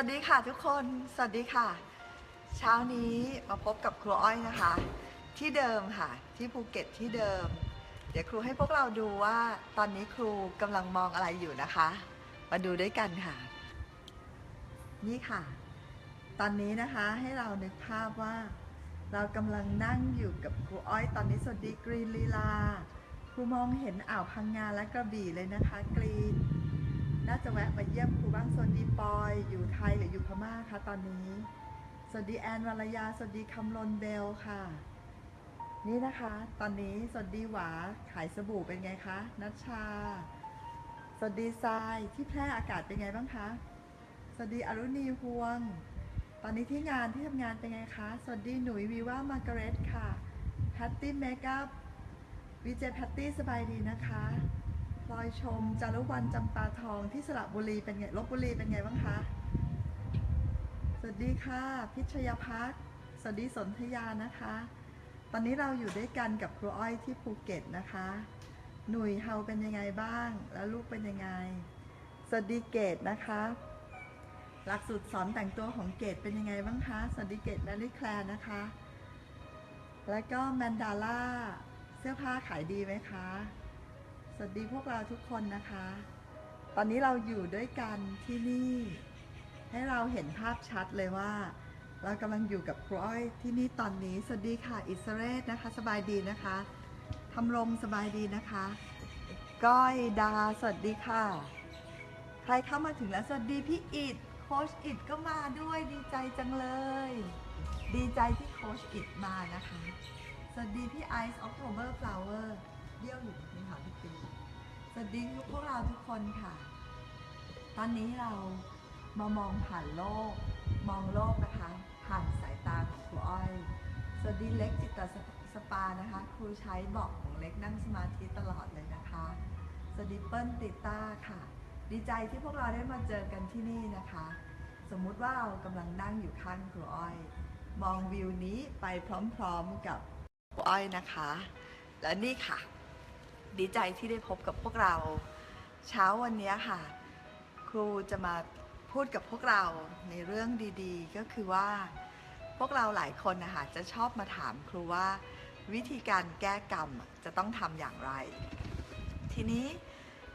วัสดีค่ะทุกคน สวัสดีค่ะ เช้านี้มาพบกับครูอ้อยนะคะ ที่เดิมค่ะ ที่ภูเก็ตที่เดิม เดี๋ยวครูให้พวกเราดูว่าตอนนี้ครูกำลังมองอะไรอยู่นะคะ มาดูด้วยกันค่ะ นี่ค่ะ ตอนนี้นะคะให้เรานึกภาพว่า เรากำลังนั่งอยู่กับครูอ้อย ตอนนี้สวัสดีกรีนลีลา ครูมองเห็นอ่าวพังงาและกระบี่เลยนะคะกรีน น่าจะแวะมาเยี่ยมครูบ้างสวัสดีปอย อยู่ไทยหรืออยู่พม่าคะตอนนี้ สวัสดีแอนวรยา สวัสดีคำลนเบลค่ะ นี่นะคะ ตอนนี้สวัสดีหวาขายสบู่เป็นไงคะนัชชา สวัสดีทรายที่แพร่อากาศเป็นไงบ้างคะ สวัสดีอรุณีฮวง ตอนนี้ที่งานที่ทำงานเป็นไงคะ สวัสดีหนุ่ยวีว่ามาร์กาเร็ตค่ะแพตตี้เมคอัพวีเจแพตตี้สบายดีนะคะ พลอยชมจารุวรรณจำปาทองที่สระบุรีเป็นไงลบบุรีเป็นไงบ้างคะสวัสดีค่ะ พิชยพักสวัสดีสนธยานะคะ ตอนนี้เราอยู่ด้วยกันกับครูอ้อยที่ภูเก็ตนะคะ หนุ่ยเฮาเป็นยังไงบ้าง แล้วลูกเป็นยังไง สวัสดีเกดนะคะ หลักสูตรสอนแต่งตัวของเกดเป็นยังไงบ้างคะ สวัสดีเกดและลิแคลร์นะคะ แล้วก็แมนดาร่าเสื้อผ้าขายดีไหมคะ สวัสดีพวกเราทุกคนนะคะ ตอนนี้เราอยู่ด้วยกันที่นี่ ให้เราเห็นภาพชัดเลยว่า เรากำลังอยู่กับครูอ้อยที่นี่ตอนนี้ สวัสดีค่ะอิสเรศนะคะ สบายดีนะคะทำรงสบายดีนะคะ ก้อยดา สวัสดีค่ะ ใครเข้ามาถึงแล้ว สวัสดีพี่อิดโคชอิดก็มาด้วยดีใจจังเลย ดีใจที่โคชอิดมานะคะ สวัสดีพี่ไอซ์ออกโทเบอร์ฟลาวเวอร์เดี่ยวอยู่ วัสดีพวกเราทุกคนค่ะ ตอนนี้เรามามองผ่านโลก มองโลกนะคะ ผ่านสายตาของครูอ้อย สวัสดีเล็กจิตตสปานะคะ ครูใช้บอกของเล็กนั่งสมาธิตลอดเลยนะคะ สวัสดีเปิ้ลติต้าค่ะ ดีใจที่พวกเราได้มาเจอกันที่นี่นะคะ สมมุติว่าเรากำลังนั่งอยู่ข้างครูอ้อย มองวิวนี้ไปพร้อมๆกับครูอ้อยนะคะ และนี่ค่ะ ดีใจที่ได้พบกับพวกเรา เช้าวันนี้ค่ะ ครูจะมาพูดกับพวกเราในเรื่องดีๆ ก็คือว่า พวกเราหลายคนนะคะจะชอบมาถามครูว่า วิธีการแก้กรรมจะต้องทำอย่างไร ทีนี้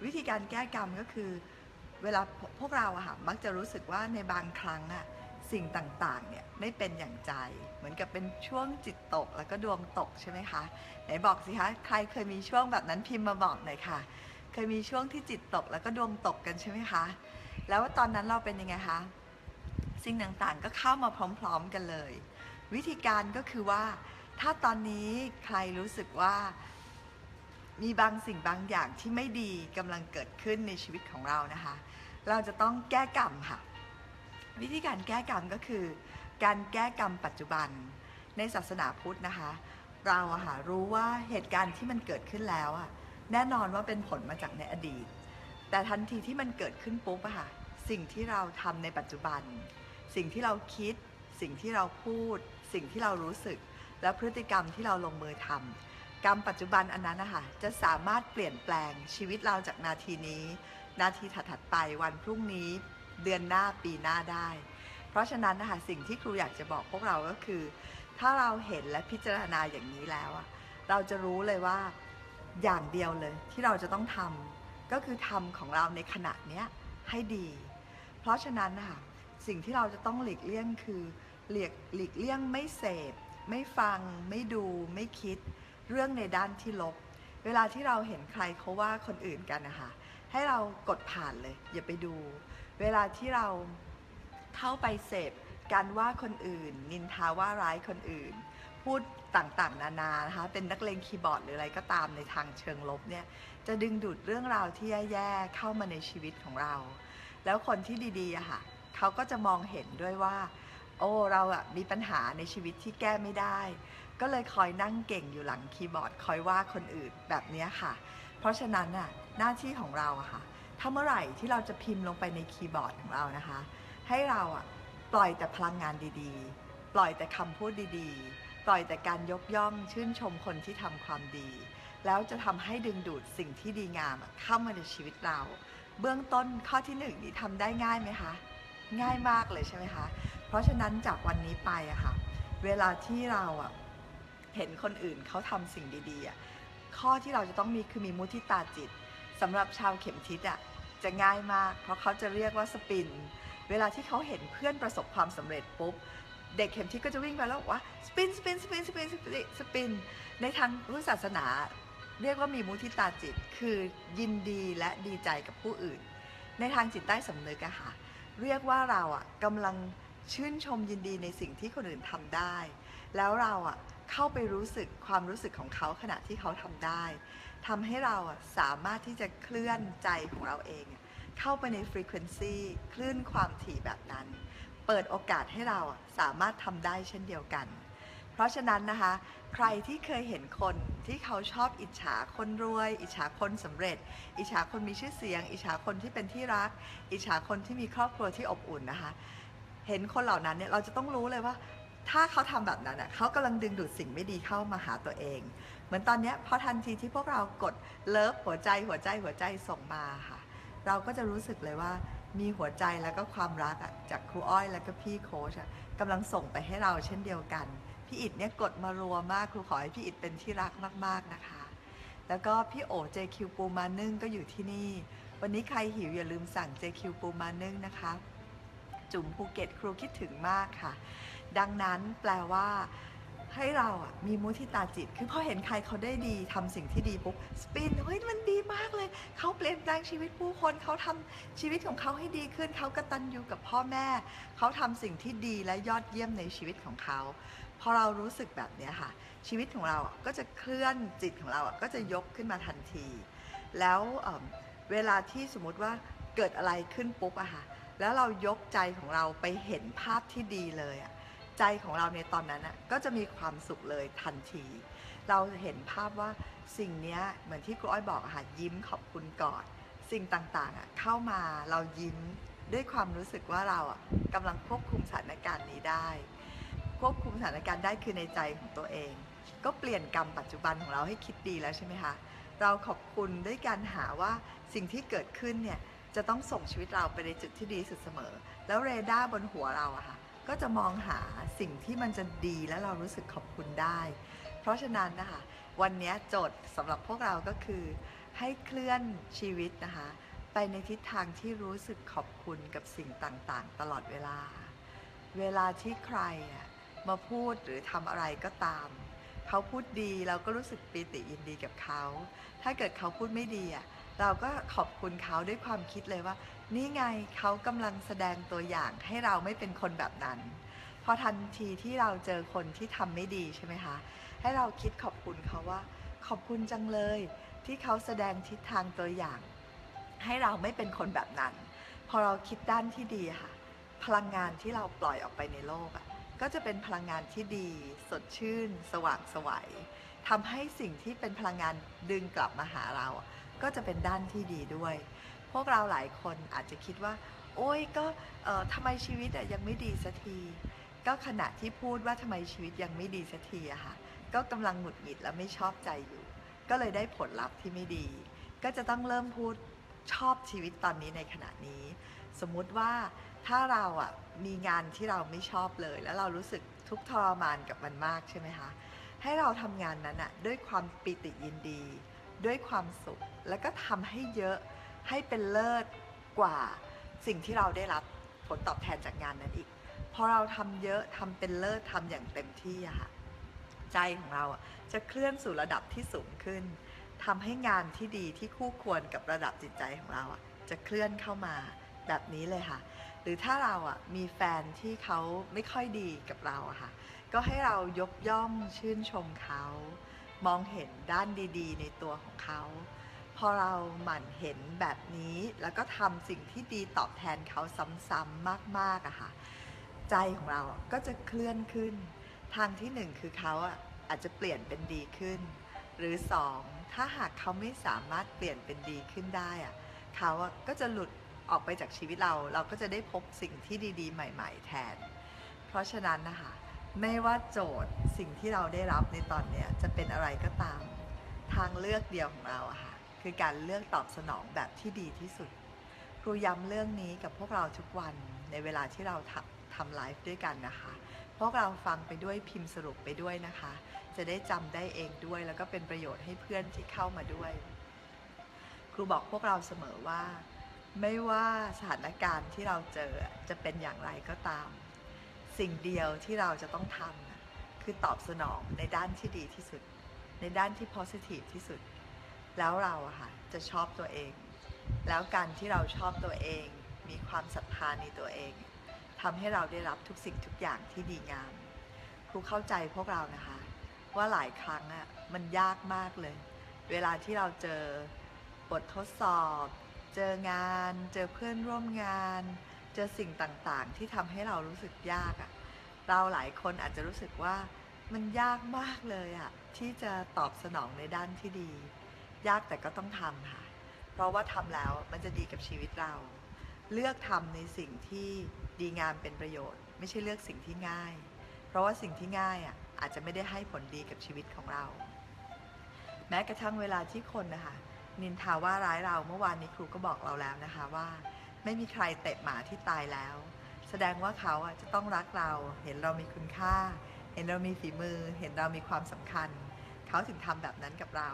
วิธีการแก้กรรมก็คือ เวลาพวกเราอะค่ะมักจะรู้สึกว่าในบางครั้งอะ สิ่งต่างๆ เนี่ยไม่เป็นอย่างใจ เหมือนกับเป็นช่วงจิตตกแล้วก็ดวงตกใช่ไหมคะ ไหนบอกสิคะ ใครเคยมีช่วงแบบนั้นพิมพ์มาบอกหน่อยค่ะ เคยมีช่วงที่จิตตกแล้วก็ดวงตกกันใช่ไหมคะ แล้วตอนนั้นเราเป็นยังไงคะ สิ่งต่างๆ ก็เข้ามาพร้อม ๆ กันเลย วิธีการก็คือว่า ถ้าตอนนี้ใครรู้สึกว่ามีบางสิ่งบางอย่างที่ไม่ดีกำลังเกิดขึ้นในชีวิตของเรานะคะ เราจะต้องแก้กรรมค่ะ วิธีการแก้กรรมก็คือ การแก้กรรมปัจจุบันในศาสนาพุทธนะคะ เราอะค่ะรู้ว่าเหตุการณ์ที่มันเกิดขึ้นแล้วอะแน่นอนว่าเป็นผลมาจากในอดีต แต่ทันทีที่มันเกิดขึ้นปุ๊บอะค่ะสิ่งที่เราทำในปัจจุบัน สิ่งที่เราคิด สิ่งที่เราพูด สิ่งที่เรารู้สึก และพฤติกรรมที่เราลงมือทำกรรมปัจจุบันอันนั้นนะคะจะสามารถเปลี่ยนแปลงชีวิตเราจากนาทีนี้ นาทีถัดๆไปวันพรุ่งนี้ เดือนหน้าปีหน้าได้ เพราะฉะนั้นนะคะสิ่งที่ครูอยากจะบอกพวกเราก็คือ ถ้าเราเห็นและพิจารณาอย่างนี้แล้วอะเราจะรู้เลยว่าอย่างเดียวเลยที่เราจะต้องทำก็คือทำของเราในขณะเนี้ยให้ดี เพราะฉะนั้นนะคะสิ่งที่เราจะต้องหลีกเลี่ยงคือหลีกหลีกเลี่ยงไม่เสพ ไม่ฟัง ไม่ดู ไม่คิด เรื่องในด้านที่ลบ เวลาที่เราเห็นใครเขาว่าคนอื่นกันนะคะให้เรากดผ่านเลย อย่าไปดู เวลาที่เราเข้าไปเสพการว่าคนอื่น นินทาว่าร้ายคนอื่น พูดต่างๆ นานานะคะเป็นนักเลงคีย์บอร์ดหรืออะไรก็ตามในทางเชิงลบเนี่ยจะดึงดูดเรื่องราวที่แย่ๆเข้ามาในชีวิตของเรา แล้วคนที่ดีๆอะค่ะเขาก็จะมองเห็นด้วยว่า โอ้เราอะมีปัญหาในชีวิตที่แก้ไม่ได้ ก็เลยคอยนั่งเก่งอยู่หลังคีย์บอร์ด คอยว่าคนอื่นแบบนี้ค่ะ เพราะฉะนั้นน่ะหน้าที่ของเราอะค่ะ ถ้าเมื่อไหร่ที่เราจะพิมพ์ลงไปในคีย์บอร์ดของเรานะคะ ให้เราอะปล่อยแต่พลังงานดีๆ ปล่อยแต่คำพูดดีๆ ปล่อยแต่การยกย่องชื่นชมคนที่ทำความดี แล้วจะทำให้ดึงดูดสิ่งที่ดีงามเข้ามาในชีวิตเรา เบื้องต้นข้อที่หนึ่งนี่ทำได้ง่ายไหมคะ ง่ายมากเลยใช่ไหมคะ เพราะฉะนั้นจากวันนี้ไปอะค่ะ เวลาที่เราอะเห็นคนอื่นเขาทำสิ่งดีๆอะข้อที่เราจะต้องมีคือมีมุทิตาจิตสำหรับชาวเข็มทิศอะ จะง่ายมาก เพราะเขาจะเรียกว่าสปิน เวลาที่เขาเห็นเพื่อนประสบความสำเร็จปุ๊บ เด็กเข็มทิศก็จะวิ่งไปแล้วบอกว่าสปินสปินสปินสปินสปินสปิน ในทางพุทธศาสนา เรียกว่ามีมุทิตาจิต คือยินดีและดีใจกับผู้อื่น ในทางจิตใต้สำนึกอะค่ะเรียกว่าเราอะกำลังชื่นชมยินดีในสิ่งที่คนอื่นทำได้ แล้วเราอะ เข้าไปรู้สึกความรู้สึกของเขาขณะที่เขาทำได้ทำให้เราสามารถที่จะเคลื่อนใจของเราเอง เข้าไปในฟรีเควนซีคลื่นความถี่แบบนั้น เปิดโอกาสให้เราสามารถทำได้เช่นเดียวกัน เพราะฉะนั้นนะคะ ใครที่เคยเห็นคนที่เขาชอบอิจฉาคนรวย อิจฉาคนสำเร็จ อิจฉาคนมีชื่อเสียง อิจฉาคนที่เป็นที่รัก อิจฉาคนที่มีครอบครัวที่อบอุ่นนะคะ เห็นคนเหล่านั้นเนี่ยเราจะต้องรู้เลยว่า ถ้าเขาทำแบบนั้นอะเขากำลังดึงดูดสิ่งไม่ดีเข้ามาหาตัวเอง เหมือนตอนนี้พอทันทีที่พวกเรากดเลิฟหัวใจหัวใจหัวใจส่งมาค่ะ เราก็จะรู้สึกเลยว่ามีหัวใจแล้วก็ความรักอะจากครูอ้อยแล้วก็พี่โค้ชกำลังส่งไปให้เราเช่นเดียวกัน พี่อิดเนี่ยกดมารัวมากครูขอให้พี่อิดเป็นที่รักมากๆนะคะ แล้วก็พี่โอ JQ ปูมานึ่งก็อยู่ที่นี่ วันนี้ใครหิวอย่าลืมสั่ง JQ ปูมานึ่งนะคะ จุ๋มภูเก็ตครูคิดถึงมากค่ะ ดังนั้นแปลว่า ให้เราอะมีมุทิตาจิต คือพอเห็นใครเขาได้ดีทำสิ่งที่ดีปุ๊บสปินเฮ้ยมันดีมากเลย เขาเปลี่ยนแปลงชีวิตผู้คนเขาทำชีวิตของเขาให้ดีขึ้น เขากตัญญูกับพ่อแม่ เขาทำสิ่งที่ดีและยอดเยี่ยมในชีวิตของเขาพอเรารู้สึกแบบนี้ค่ะ ชีวิตของเราก็จะเคลื่อนจิตของเราก็จะยกขึ้นมาทันที แล้วเเวลาที่สมมติว่าเกิดอะไรขึ้นปุ๊บอะค่ะแล้วเรายกใจของเราไปเห็นภาพที่ดีเลยอะ ใจของเราในตอนนั้นอะก็จะมีความสุขเลยทันที เราเห็นภาพว่าสิ่งนี้เหมือนที่ครูอ้อยบอกอะค่ะยิ้มขอบคุณก่อนสิ่งต่างๆอะเข้ามาเรายิ้มด้วยความรู้สึกว่าเราอะกำลังควบคุมสถานการณ์นี้ได้ ควบคุมสถานการณ์ได้คือในใจของตัวเอง ก็เปลี่ยนกรรมปัจจุบันของเราให้คิดดีแล้วใช่ไหมคะเราขอบคุณด้วยการหาว่าสิ่งที่เกิดขึ้นเนี่ยจะต้องส่งชีวิตเราไปในจุดที่ดีสุดเสมอ แล้วเรดาร์บนหัวเราอะค่ะ ก็จะมองหาสิ่งที่มันจะดีและเรารู้สึกขอบคุณได้ เพราะฉะนั้นนะคะ วันนี้โจทย์สำหรับพวกเราก็คือให้เคลื่อนชีวิตนะคะ ไปในทิศทางที่รู้สึกขอบคุณกับสิ่งต่างๆ ตลอดเวลา เวลาที่ใครมาพูดหรือทำอะไรก็ตาม เขาพูดดีเราก็รู้สึกปีติยินดีกับเขา ถ้าเกิดเขาพูดไม่ดีอะเราก็ขอบคุณเขาด้วยความคิดเลยว่า นี่ไงเขากำลังแสดงตัวอย่างให้เราไม่เป็นคนแบบนั้น พอทันทีที่เราเจอคนที่ทำไม่ดีใช่ไหมคะ ให้เราคิดขอบคุณเขาว่า ขอบคุณจังเลย ที่เขาแสดงทิศทางตัวอย่าง ให้เราไม่เป็นคนแบบนั้น พอเราคิดด้านที่ดีค่ะ พลังงานที่เราปล่อยออกไปในโลกอะก็จะเป็นพลังงานที่ดี สดชื่น สว่างไสวัยทำให้สิ่งที่เป็นพลังงานดึงกลับมาหาเราอะก็จะเป็นด้านที่ดีด้วย พวกเราหลายคนอาจจะคิดว่า โอ้ยก็ทำไมชีวิตยังไม่ดีสักที ก็ขณะที่พูดว่าทำไมชีวิตยังไม่ดีสักทีอะค่ะก็กำลังหงุดหงิดและไม่ชอบใจอยู่ ก็เลยได้ผลลัพธ์ที่ไม่ดี ก็จะต้องเริ่มพูดชอบชีวิตตอนนี้ในขณะนี้ สมมุติว่าถ้าเราอะมีงานที่เราไม่ชอบเลย แล้วเรารู้สึกทุกทรมานกับมันมากใช่ไหมคะให้เราทำงานนั้นอะด้วยความปิติยินดี ด้วยความสุขแล้วก็ทำให้เยอะ ให้เป็นเลิศกว่าสิ่งที่เราได้รับผลตอบแทนจากงานนั้นอีก พอเราทำเยอะทำเป็นเลิศทำอย่างเต็มที่อะค่ะใจของเราจะเคลื่อนสู่ระดับที่สูงขึ้นทำให้งานที่ดีที่คู่ควรกับระดับจิตใจของเราอะจะเคลื่อนเข้ามาแบบนี้เลยค่ะ หรือถ้าเราอะมีแฟนที่เขาไม่ค่อยดีกับเราอะค่ะ ก็ให้เรายกย่องชื่นชมเขา มองเห็นด้านดี ๆ ในตัวของเขา อเราหมั่นเห็นแบบนี้ แล้วก็ทำสิ่งที่ดีตอบแทนเขาซ้ำๆมากๆอะค่ะ ใจของเราก็จะเคลื่อนขึ้น ทางที่หนึ่งคือเขาอะอาจจะเปลี่ยนเป็นดีขึ้น หรือสองถ้าหากเขาไม่สามารถเปลี่ยนเป็นดีขึ้นได้อะเขาก็จะหลุดออกไปจากชีวิตเรา เราก็จะได้พบสิ่งที่ดี ๆ ใหม่ ๆ แทน เพราะฉะนั้นนะคะไม่ว่าโจทย์สิ่งที่เราได้รับในตอนเนี้ยจะเป็นอะไรก็ตาม ทางเลือกเดียวของเราอะค่ะ คือการเลือกตอบสนองแบบที่ดีที่สุด ครูย้ำเรื่องนี้กับพวกเราทุกวันในเวลาที่เราทำไลฟ์ด้วยกันนะคะ พวกเราฟังไปด้วยพิมพ์สรุปไปด้วยนะคะ จะได้จำได้เองด้วย แล้วก็เป็นประโยชน์ให้เพื่อนที่เข้ามาด้วย ครูบอกพวกเราเสมอว่า ไม่ว่าสถานการณ์ที่เราเจอจะเป็นอย่างไรก็ตาม สิ่งเดียวที่เราจะต้องทำคือตอบสนองในด้านที่ดีที่สุด ในด้านที่ positive ที่สุด แล้วเราอะค่ะจะชอบตัวเอง แล้วการที่เราชอบตัวเอง มีความศรัทธาในตัวเองทำให้เราได้รับทุกสิ่งทุกอย่างที่ดีงามครูเข้าใจพวกเรานะคะ ว่าหลายครั้งอะมันยากมากเลย เวลาที่เราเจอบททดสอบ เจองาน เจอเพื่อนร่วมงาน เจอสิ่งต่างๆ ที่ทำให้เรารู้สึกยากอะเราหลายคนอาจจะรู้สึกว่ามันยากมากเลยอะที่จะตอบสนองในด้านที่ดี ยากแต่ก็ต้องทำค่ะ เพราะว่าทำแล้วมันจะดีกับชีวิตเรา เลือกทำในสิ่งที่ดีงามเป็นประโยชน์ ไม่ใช่เลือกสิ่งที่ง่าย เพราะว่าสิ่งที่ง่ายอะอาจจะไม่ได้ให้ผลดีกับชีวิตของเรา แม้กระทั่งเวลาที่คนนะคะนินทาว่าร้ายเราเมื่อวานนี้ครูก็บอกเราแล้วนะคะว่า ไม่มีใครเตะหมาที่ตายแล้ว แสดงว่าเขาอะจะต้องรักเรา เห็นเรามีคุณค่า เห็นเรามีฝีมือ เห็นเรามีความสำคัญ เขาถึงทำแบบนั้นกับเรา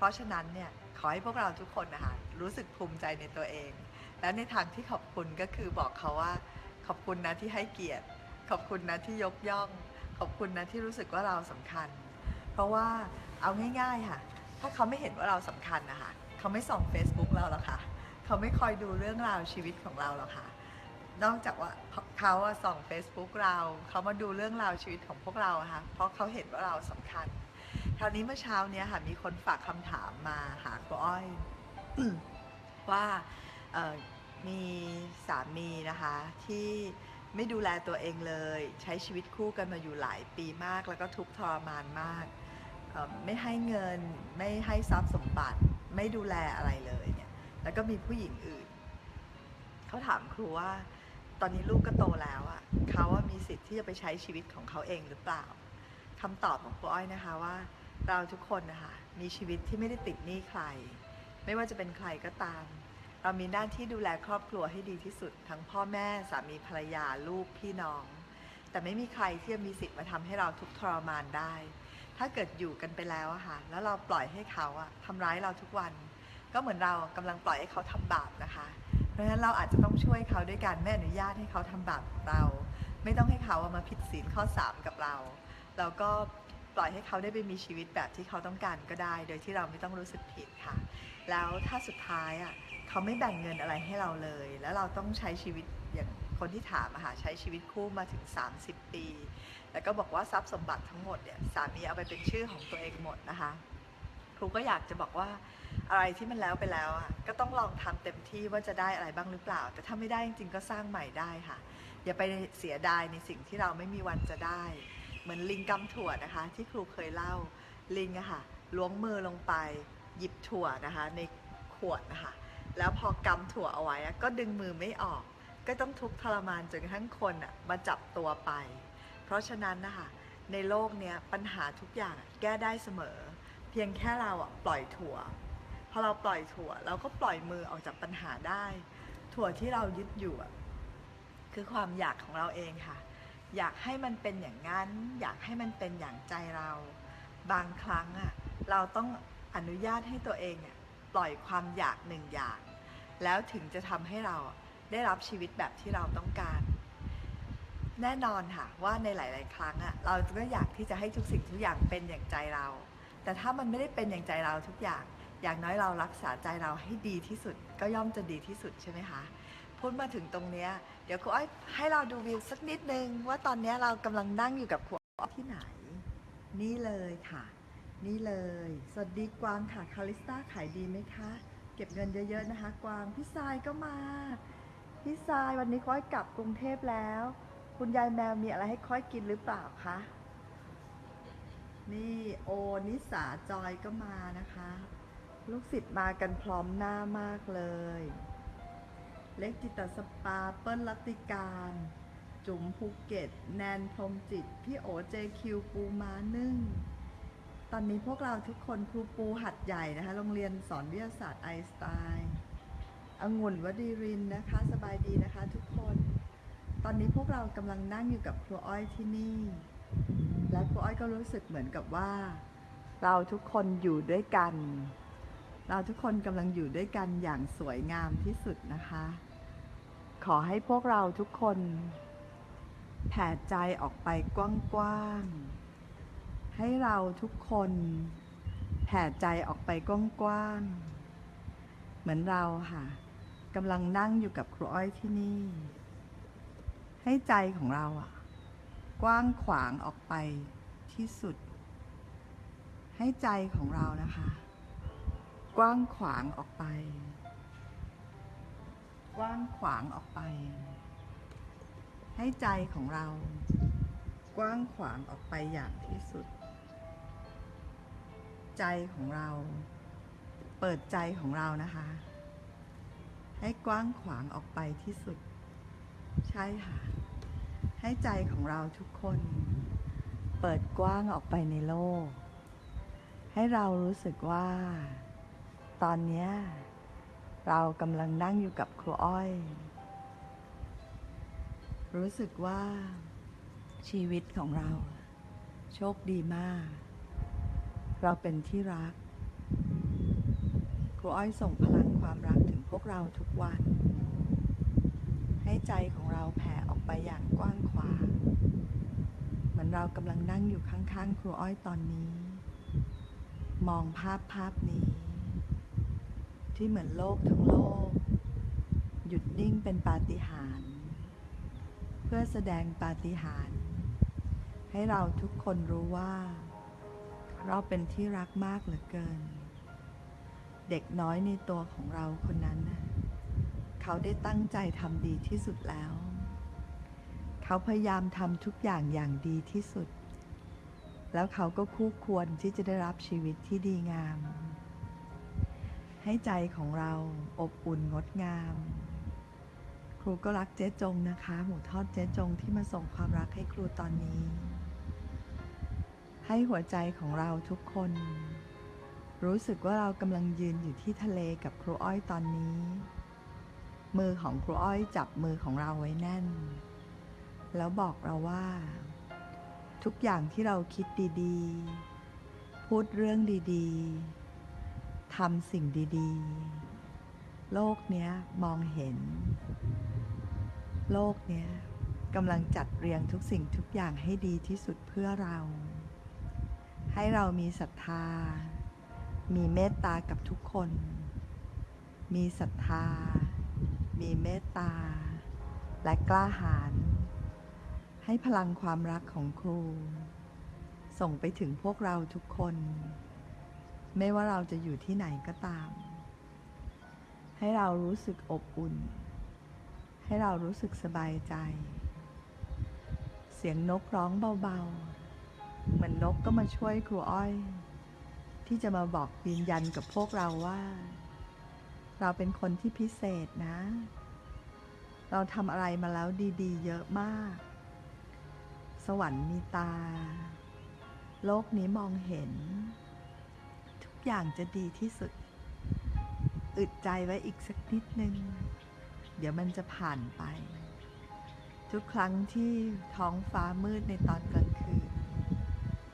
เพราะฉะนั้นเนี่ยขอให้พวกเราทุกคนนะคะรู้สึกภูมิใจในตัวเอง และในทางที่ขอบคุณก็คือบอกเขาว่า ขอบคุณนะที่ให้เกียรติ ขอบคุณนะที่ยกย่อง ขอบคุณนะที่รู้สึกว่าเราสำคัญ เพราะว่าเอาง่ายๆค่ะ ถ้าเขาไม่เห็นว่าเราสำคัญนะคะเขาไม่ส่อง Facebook เราหรอกค่ะ เขาไม่คอยดูเรื่องราวชีวิตของเราหรอกค่ะนอกจากว่าเขาอะส่อง Facebook เรา เขามาดูเรื่องราวชีวิตของพวกเราะค่ะ เพราะเขาเห็นว่าเราสำคัญ คราวนี้เมื่อเช้าเนี้ยค่ะมีคนฝากคำถามมาหาครูอ้อย ว่ามีสามีนะคะ ที่ไม่ดูแลตัวเองเลย ใช้ชีวิตคู่กันมาอยู่หลายปีมาก แล้วก็ทุกทรมานมากไม่ให้เงินไม่ให้ทรัพย์สมบัติ ไม่ดูแลอะไรเลยเนี่ยแล้วก็มีผู้หญิงอื่น เขาถามครูว่า ตอนนี้ลูกก็โตแล้วอะ่ะเขาว่ามีสิทธิ์ที่จะไปใช้ชีวิตของเขาเองหรือเปล่าคำตอบของครูอ้อยนะคะว่า เราทุกคนนะคะมีชีวิตที่ไม่ได้ติดหนี้ใคร ไม่ว่าจะเป็นใครก็ตาม เรามีหน้าที่ดูแลครอบครัวให้ดีที่สุด ทั้งพ่อแม่สามีภรรยาลูกพี่น้อง แต่ไม่มีใครที่จะมีสิทธิ์มาทำให้เราทุกทรมานได้ ถ้าเกิดอยู่กันไปแล้วอะค่ะแล้วเราปล่อยให้เขาอะทำร้ายเราทุกวัน ก็เหมือนเรากำลังปล่อยให้เขาทำบาปนะคะ เพราะฉะนั้นเราอาจจะต้องช่วยเขาด้วยการไม่อนุญาตให้เขาทำบาปเรา ไม่ต้องให้เขาามาผิดศีลข้อสามกับเราแล้วก็ ปล่อยให้เขาได้ไปมีชีวิตแบบที่เขาต้องการก็ได้ โดยที่เราไม่ต้องรู้สึกผิดค่ะ แล้วถ้าสุดท้ายอะเขาไม่แบ่งเงินอะไรให้เราเลย แล้วเราต้องใช้ชีวิตอย่างคนที่ถามอะค่ะใช้ชีวิตคู่มาถึง 30 ปี แล้วก็บอกว่าทรัพย์สมบัติทั้งหมดเนี่ยสามีเอาไปเป็นชื่อของตัวเองหมดนะคะครูก็อยากจะบอกว่าอะไรที่มันแล้วไปแล้วอะก็ต้องลองทำเต็มที่ว่าจะได้อะไรบ้างหรือเปล่า แต่ถ้าไม่ได้จริงๆก็สร้างใหม่ได้ค่ะ อย่าไปเสียดายในสิ่งที่เราไม่มีวันจะได้ มือนลิงกำถั่วนะคะ ที่ครูเคยเล่าลิงอะค่ะล้วงมือลงไปหยิบถั่วนะคะ ในขวดนะคะแล้วพอกำถั่วเอาไว้อะก็ดึงมือไม่ออก ก็ต้องทุกข์ทรมานจนกระทั่งคนอะมาจับตัวไป เพราะฉะนั้นนะคะในโลกเนี้ยปัญหาทุกอย่างแก้ได้เสมอ เพียงแค่เราอะปล่อยถั่วพอเราปล่อยถั่วเราก็ปล่อยมือออกจากปัญหาได้ ถั่วที่เรายึดอยู่อะคือความอยากของเราเองค่ะ อยากให้มันเป็นอย่างนั้น อยากให้มันเป็นอย่างใจเรา บางครั้งอะเราต้องอนุญาตให้ตัวเองอะปล่อยความอยากหนึ่งอย่าง แล้วถึงจะทำให้เราได้รับชีวิตแบบที่เราต้องการ แน่นอนค่ะว่าในหลาย ๆ ครั้งอะเราก็อยากที่จะให้ทุกสิ่งทุกอย่างเป็นอย่างใจเรา แต่ถ้ามันไม่ได้เป็นอย่างใจเราทุกอย่าง อย่างน้อยเรารักษาใจเราให้ดีที่สุด ก็ย่อมจะดีที่สุดใช่ไหมคะ พูดมาถึงตรงเนี้ยเดี๋ยวครูอ้อยให้เราดูวิวสักนิดนึง ว่าตอนเนี้ยเรากำลังนั่งอยู่กับครูอ้อยที่ไหน นี่เลยค่ะ นี่เลย สวัสดีกวางค่ะคาริสตาขายดีไหมคะ เก็บเงินเยอะๆนะคะ กวางพี่ทรายก็มา พี่ทรายวันนี้ค่อยกลับกรุงเทพแล้ว คุณยายแมวมีอะไรให้ค่อยกินหรือเปล่าคะนี่โอนิสาจอยก็มานะคะ ลูกศิษย์มากันพร้อมหน้ามากเลย เล็กจิตตสปา เปิ้ลรัติการ จุ๋มภูเก็ต แนนพรมจิต พี่โอเจคิวปูมานึ่ง ตอนนี้พวกเราทุกคนครูปูหัดใหญ่นะคะ โรงเรียนสอนวิทยาศาสตร์ไอสไตน์องุ่นวดีรินนะคะ สบายดีนะคะทุกคน ตอนนี้พวกเรากำลังนั่งอยู่กับครูอ้อยที่นี่ และครูอ้อยก็รู้สึกเหมือนกับว่า เราทุกคนอยู่ด้วยกัน เราทุกคนกำลังอยู่ด้วยกันอย่างสวยงามที่สุดนะคะ ขอให้พวกเราทุกคนแผ่ใจออกไปกว้างๆ ให้เราทุกคนแผ่ใจออกไปกว้างๆ เหมือนเราค่ะกำลังนั่งอยู่กับครูอ้อยที่นี่ ให้ใจของเราอะกว้างขวางออกไปที่สุด ให้ใจของเรานะคะ กว้างขวางออกไป กว้างขวางออกไป ให้ใจของเรา กว้างขวางออกไปอย่างที่สุด ใจของเรา เปิดใจของเรานะคะ ให้กว้างขวางออกไปที่สุด ใช่ค่ะ ให้ใจของเราทุกคน เปิดกว้างออกไปในโลก ให้เรารู้สึกว่า ตอนนี้เรากำลังนั่งอยู่กับครูอ้อย รู้สึกว่าชีวิตของเรา โชคดีมาก เราเป็นที่รัก ครูอ้อยส่งพลังความรักถึงพวกเราทุกวัน ให้ใจของเราแผ่ออกไปอย่างกว้างขวางเหมือนเรากำลังนั่งอยู่ข้างๆ ครูอ้อยตอนนี้ มองภาพภาพนี้ ที่เหมือนโลกทั้งโลก หยุดนิ่งเป็นปาฏิหาริย์เพื่อแสดงปาฏิหาริย์ให้เราทุกคนรู้ว่า เราเป็นที่รักมากเหลือเกิน เด็กน้อยในตัวของเราคนนั้น เขาได้ตั้งใจทำดีที่สุดแล้ว เขาพยายามทำทุกอย่างอย่างดีที่สุด แล้วเขาก็คู่ควรที่จะได้รับชีวิตที่ดีงาม ให้ใจของเราอบอุ่นงดงาม ครูก็รักเจ๊จงนะคะ หมูทอดเจ๊จงที่มาส่งความรักให้ครูตอนนี้ ให้หัวใจของเราทุกคน รู้สึกว่าเรากำลังยืนอยู่ที่ทะเลกับครูอ้อยตอนนี้ มือของครูอ้อยจับมือของเราไว้แน่น แล้วบอกเราว่า ทุกอย่างที่เราคิดดีๆ พูดเรื่องดีๆำสิ่งดีๆ โลกเนี้ยมองเห็น โลกเนี้ยกำลังจัดเรียงทุกสิ่งทุกอย่างให้ดีที่สุดเพื่อเรา ให้เรามีศรัทธา มีเมตตากับทุกคน มีศรัทธา มีเมตตา และกล้าหาญให้พลังความรักของครู ส่งไปถึงพวกเราทุกคน ไม่ว่าเราจะอยู่ที่ไหนก็ตาม ให้เรารู้สึกอบอุ่น ให้เรารู้สึกสบายใจ เสียงนกร้องเบาๆ เหมือนนกก็มาช่วยครูอ้อย ที่จะมาบอกยืนยันกับพวกเราว่า เราเป็นคนที่พิเศษนะ เราทำอะไรมาแล้วดีๆ เยอะมาก สวรรค์มีตา โลกนี้มองเห็น อย่างจะดีที่สุด อึดใจไว้อีกสักนิดนึง เดี๋ยวมันจะผ่านไป ทุกครั้งที่ท้องฟ้ามืดในตอนกลางคืน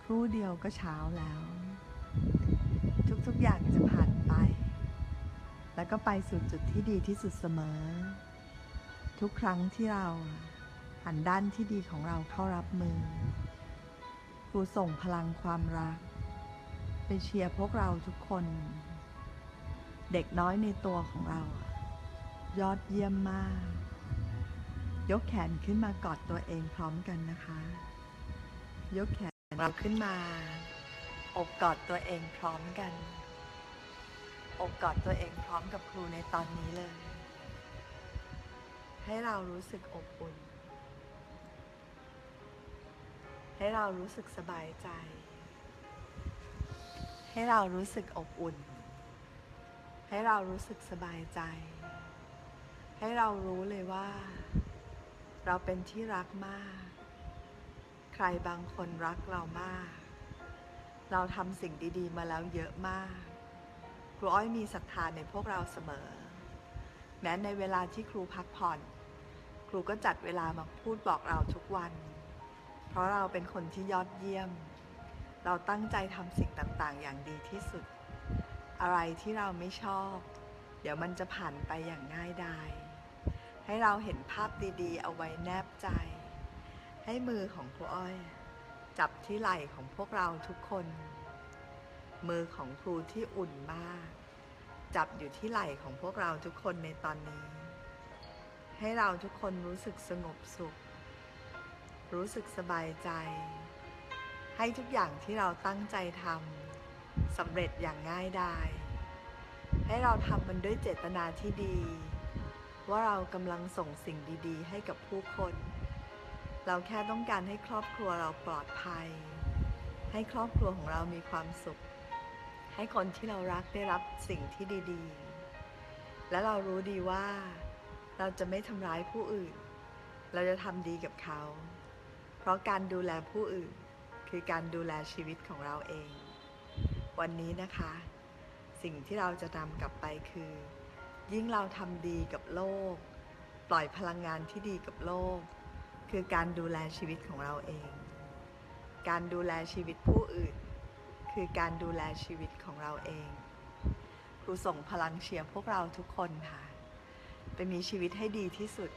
ครู่เดียวก็เช้าแล้ว ทุกๆอย่างจะผ่านไป แล้วก็ไปสู่จุดที่ดีที่สุดเสมอ ทุกครั้งที่เราหันด้านที่ดีของเราเข้ารับมือครูส่งพลังความรัก ไปเชียร์พวกเราทุกคน เด็กน้อยในตัวของเรา ยอดเยี่ยมมาก ยกแขนขึ้นมากอดตัวเองพร้อมกันนะคะ ยกแขนเราขึ้นมาอบกอดตัวเองพร้อมกันอบกอดตัวเองพร้อมกับครูในตอนนี้เลย ให้เรารู้สึกอบอุ่น ให้เรารู้สึกสบายใจ ให้เรารู้สึกอบอุ่น ให้เรารู้สึกสบายใจ ให้เรารู้เลยว่า เราเป็นที่รักมาก ใครบางคนรักเรามาก เราทำสิ่งดี ๆ มาแล้วเยอะมากครูอ้อยมีศรัทธาในพวกเราเสมอ แม้ในเวลาที่ครูพักผ่อน ครูก็จัดเวลามาพูดบอกเราทุกวัน เพราะเราเป็นคนที่ยอดเยี่ยม เราตั้งใจทำสิ่งต่างๆ อย่างดีที่สุด อะไรที่เราไม่ชอบ เดี๋ยวมันจะผ่านไปอย่างง่ายดายให้เราเห็นภาพดีๆ เอาไว้แนบใจ ให้มือของครูอ้อย จับที่ไหล่ของพวกเราทุกคน มือของครูที่อุ่นมาก จับอยู่ที่ไหล่ของพวกเราทุกคนในตอนนี้ ให้เราทุกคนรู้สึกสงบสุข รู้สึกสบายใจ ให้ทุกอย่างที่เราตั้งใจทำสำเร็จอย่างง่ายดายให้เราทำมันด้วยเจตนาที่ดี ว่าเรากำลังส่งสิ่งดีๆ ให้กับผู้คน เราแค่ต้องการให้ครอบครัวเราปลอดภัย ให้ครอบครัวของเรามีความสุข ให้คนที่เรารักได้รับสิ่งที่ดีๆ และเรารู้ดีว่า เราจะไม่ทำร้ายผู้อื่น เราจะทำดีกับเขา เพราะการดูแลผู้อื่น คือการดูแลชีวิตของเราเอง วันนี้นะคะ สิ่งที่เราจะนำกลับไปคือ ยิ่งเราทำดีกับโลก ปล่อยพลังงานที่ดีกับโลก คือการดูแลชีวิตของเราเอง การดูแลชีวิตผู้อื่น คือการดูแลชีวิตของเราเองครูส่งพลังเชียร์พวกเราทุกคนค่ะไปมีชีวิตให้ดีที่สุด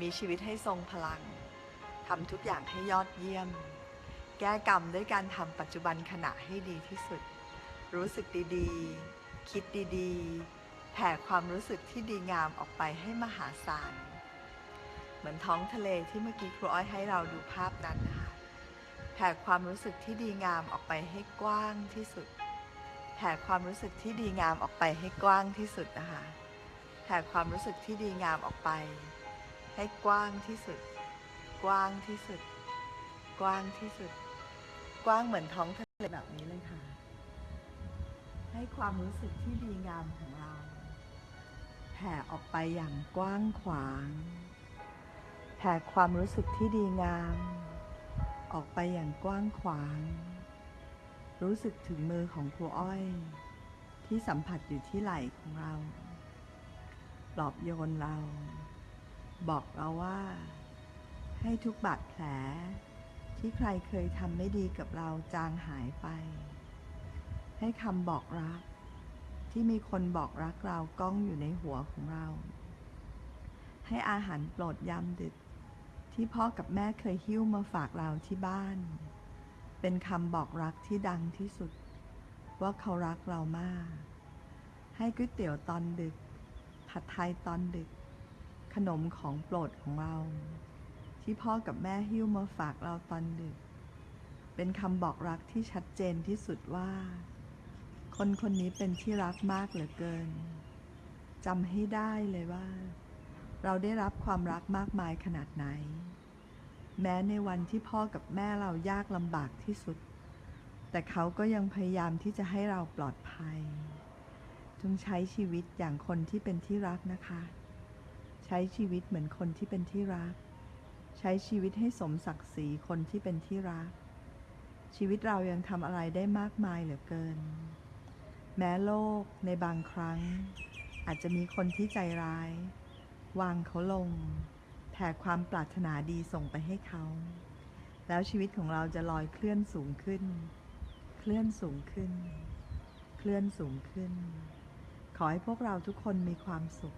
มีชีวิตให้ทรงพลังทำทุกอย่างให้ยอดเยี่ยม แก้กรรมด้วยการทำปัจจุบันขณะให้ดีที่สุด รู้สึกดีๆ คิดดีๆ แผ่ความรู้สึกที่ดีงามออกไปให้มหาศาล เหมือนท้องทะเลที่เมื่อกี้ครูอ้อยให้เราดูภาพนั้นนะคะแผ่ความรู้สึกที่ดีงามออกไปให้กว้างที่สุด แผ่ความรู้สึกที่ดีงามออกไปให้กว้างที่สุดนะคะ แผ่ความรู้สึกที่ดีงามออกไป ให้กว้างที่สุด กว้างที่สุด กว้างที่สุด กว้างเหมือนท้องทะเลแบบนี้เลยค่ะ ให้ความรู้สึกที่ดีงามของเรา แผ่ออกไปอย่างกว้างขวาง แผ่ความรู้สึกที่ดีงาม ออกไปอย่างกว้างขวาง รู้สึกถึงมือของครูอ้อย ที่สัมผัสอยู่ที่ไหล่ของเราปลอบโยนเรา บอกเราว่า ให้ทุกบาดแผล ที่ใครเคยทำไม่ดีกับเราจางหายไป ให้คำบอกรัก ที่มีคนบอกรักเราก้องอยู่ในหัวของเรา ให้อาหารโปรดยามดึก ที่พ่อกับแม่เคยหิ้วมาฝากเราที่บ้าน เป็นคำบอกรักที่ดังที่สุด ว่าเขารักเรามาก ให้ก๋วยเตี๋ยวตอนดึก ผัดไทยตอนดึก ขนมของโปรดของเรา ที่พ่อกับแม่หิ้วมาฝากเราตอนดึก เป็นคำบอกรักที่ชัดเจนที่สุดว่า คนคนนี้เป็นที่รักมากเหลือเกินจำให้ได้เลยว่า เราได้รับความรักมากมายขนาดไหน แม้ในวันที่พ่อกับแม่เรายากลำบากที่สุด แต่เขาก็ยังพยายามที่จะให้เราปลอดภัยจงใช้ชีวิตอย่างคนที่เป็นที่รักนะคะ ใช้ชีวิตเหมือนคนที่เป็นที่รัก ใช้ชีวิตให้สมศักดิ์ศรีคนที่เป็นที่รัก ชีวิตเรายังทำอะไรได้มากมายเหลือเกิน แม้โลกในบางครั้ง อาจจะมีคนที่ใจร้าย วางเขาลงแผ่ความปรารถนาดีส่งไปให้เขา แล้วชีวิตของเราจะลอยเคลื่อนสูงขึ้น เคลื่อนสูงขึ้น เคลื่อนสูงขึ้น ขอให้พวกเราทุกคนมีความสุข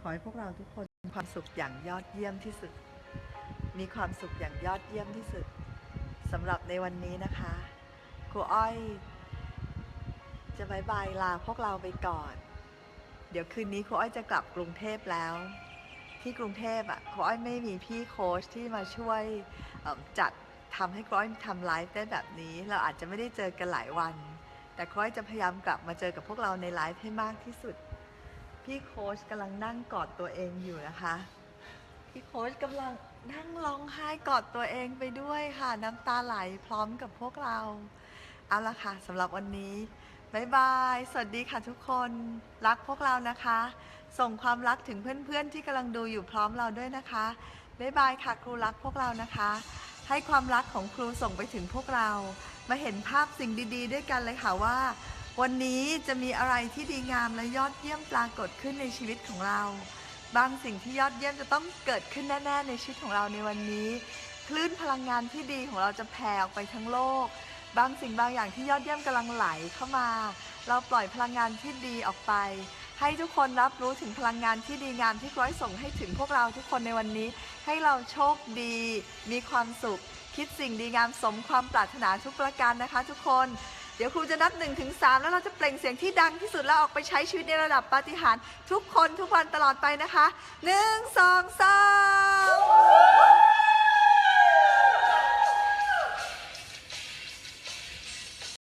ขอให้พวกเราทุกคนมีความสุขอย่างยอดเยี่ยมที่สุด มีความสุขอย่างยอดเยี่ยมที่สุดสำหรับในวันนี้นะคะครูอ้อยจะบายบายลาพวกเราไปก่อน เดี๋ยวคืนนี้ครูอ้อยจะกลับกรุงเทพแล้ว ที่กรุงเทพอะครูอ้อยไม่มีพี่โค้ชที่มาช่วยจัดทำให้ครูอ้อยทำไลฟ์ได้แบบนี้ เราอาจจะไม่ได้เจอกันหลายวัน แต่ครูอ้อยจะพยายามกลับมาเจอกับพวกเราในไลฟ์ให้มากที่สุด พี่โค้ชกำลังนั่งกอดตัวเองอยู่นะคะ พี่โค้ชกำลัง นั่งร้องไห้กอดตัวเองไปด้วยค่ะ น้ำตาไหลพร้อมกับพวกเรา เอาละค่ะสำหรับวันนี้บายบาย สวัสดีค่ะทุกคน รักพวกเรานะคะ ส่งความรักถึงเพื่อนๆ ที่กำลังดูอยู่พร้อมเราด้วยนะคะบายบายค่ะครูรักพวกเรานะคะ ให้ความรักของครูส่งไปถึงพวกเรา มาเห็นภาพสิ่งดีๆ ด้วยกันเลยค่ะว่า วันนี้จะมีอะไรที่ดีงามและยอดเยี่ยมปรากฏขึ้นในชีวิตของเรา บางสิ่งที่ยอดเยี่ยมจะต้องเกิดขึ้นแน่ ๆ ในชีวิตของเราในวันนี้ คลื่นพลังงานที่ดีของเราจะแผ่ออกไปทั้งโลก บางสิ่งบางอย่างที่ยอดเยี่ยมกำลังไหลเข้ามา เราปล่อยพลังงานที่ดีออกไป ให้ทุกคนรับรู้ถึงพลังงานที่ดีงามที่ร้อยส่งให้ถึงพวกเราทุกคนในวันนี้ ให้เราโชคดี มีความสุข คิดสิ่งดีงามสมความปรารถนาทุกประการนะคะ ทุกคน ดี๋ยวครูจะนับ1นถึงสแล้วเราจะเปล่งเสียงที่ดังที่สุดแล้วออกไปใช้ชีวิตในระดับปาฏิหาริย์ทุกคนทุกวันตลอดไปนะคะ 1 2 3